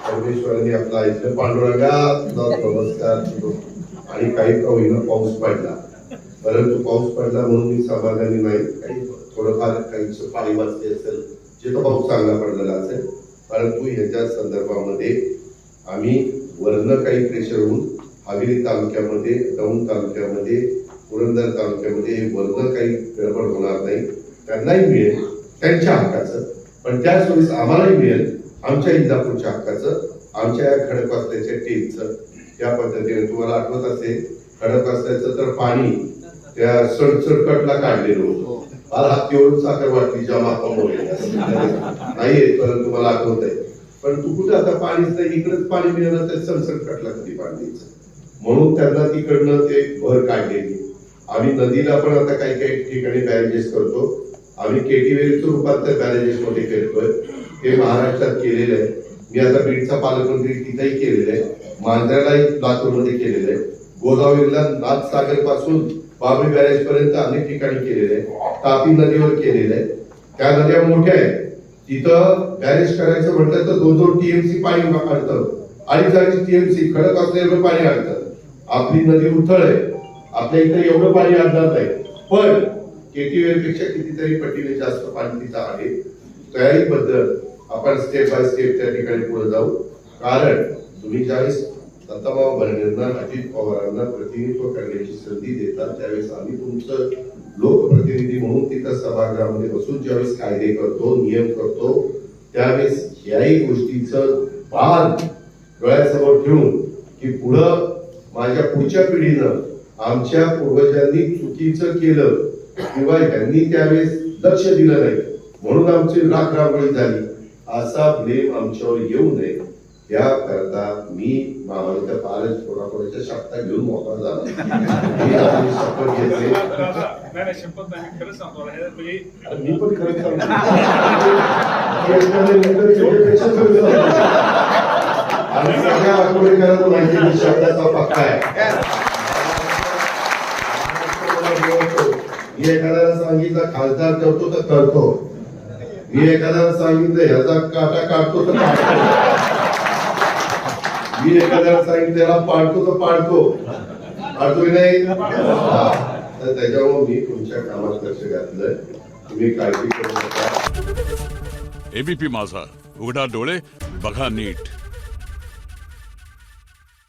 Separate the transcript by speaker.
Speaker 1: परमेश्वराने आपला इथं पांडुरंगा नमस्कार आणि काही का होईना पाऊस पडला परंतु पाऊस पडला म्हणून मी समाधानी नाही काही थोडंफार काही पाणी वाचले असेल जिथं पाऊस चांगला पडलेला असेल परंतु याच्या संदर्भामध्ये आम्ही वर्ण काही प्रेशर होऊन हवेली तालुक्यामध्ये दौंड तालुक्यामध्ये पुरंदर तालुक्यामध्ये वर्ण काही गडबड होणार नाही त्यांनाही मिळेल त्यांच्या हक्काचं पण त्याच वेळेस आम्हालाही मिळेल. आमच्या इंदापूरच्या हक्काचं आमच्या या खडकवासल्याच्या टीमचं. या पद्धतीने तुम्हाला आठवत असेल खडकवासल्याचं तर पाणी त्या सडसडकटला काढलेलं होतं. मला हातीवरून साखर वाटली ज्या मापामुळे. नाही परंतु मला आठवत आहे पण तू कुठे आता पाणीच नाही इकडेच पाणी मिळालं तर सडसडकटला कधी पाणी म्हणून त्यांना तिकडनं ते भर काढलेली. आम्ही नदीला पण आता काही काही ठिकाणी बॅरेजेस करतो. आम्ही केटीवेरीचं रूपांतर बॅरेजेस करतोय महाराष्ट्रात केलेलं आहे. मी आता बीडचा पालकमंत्री तिथेही केलेलं आहे. मांजऱ्यालाही लातूरमध्ये केलेलं आहे. गोदावरीला नाथसागरपासून बाबरी बॅरेज पर्यंत अनेक ठिकाणी केलेलं आहे. तापी नदीवर केलेलं आहे. त्या नद्या मोठ्या आहेत. तिथं बॅरेज करायचं म्हटलं तर दोन दोन टीएमसी पाणी अडतं अडीच अडीच टीएमसी खडक असलेलं पाणी अडतं आपली नदी उथळ आहे. आपल्या इथं एवढं पाणी आणणार नाही. पण केटीवेरपेक्षा कितीतरी पटीने जास्त पाणी तिथं आहे. त्याही बद्दल आपण स्टेप बाय स्टेप त्या ठिकाणी पुढे जाऊ. कारण तुम्ही ज्यावेळेस दत्ताबाबा भरणेंना अजित पवारांना प्रतिनिधित्व करण्याची संधी देतात त्यावेळेस आम्ही तुमचं लोकप्रतिनिधी म्हणून तिथं सभागृहामध्ये बसून ज्यावेळेस कायदे करतो नियम करतो त्यावेळेस याही गोष्टीचं भान डोळ्यासमोर ठेवून की पुढं माझ्या पुढच्या पिढीनं आमच्या पूर्वजांनी चुकीचं केलं किंवा यांनी त्यावेळेस लक्ष दिलं नाही म्हणून आमची राख रांगोळी झाली. असा ब्लेम आमच्यावर येऊ नये याकरता मी मामाच्या फारच थोडाथोड्याच्या शब्दा घेऊन मोकळा झाला. मी आपली शपथ घेतली.
Speaker 2: शपथ म्हणजे
Speaker 1: मी पण खरं सांगतो. आणि सगळ्या आठवडेकरांना माहिती शब्दाचा पक्का आहे. मी एखाद्याला सांगितलं खासदार करतो तर करतो. मी एखाद्याला सांगितलं ह्याचा काटा काढतो तर काढतो मी एखाद्याला सांगितलं याला पाडतो तर पाडतो. पाडतो नाही? तर त्याच्यामुळे मी तुमच्या कामात लक्ष घातलंय. तुम्ही काळजी करू नका.
Speaker 3: एबीपी माझा. उघडा डोळे बघा नीट.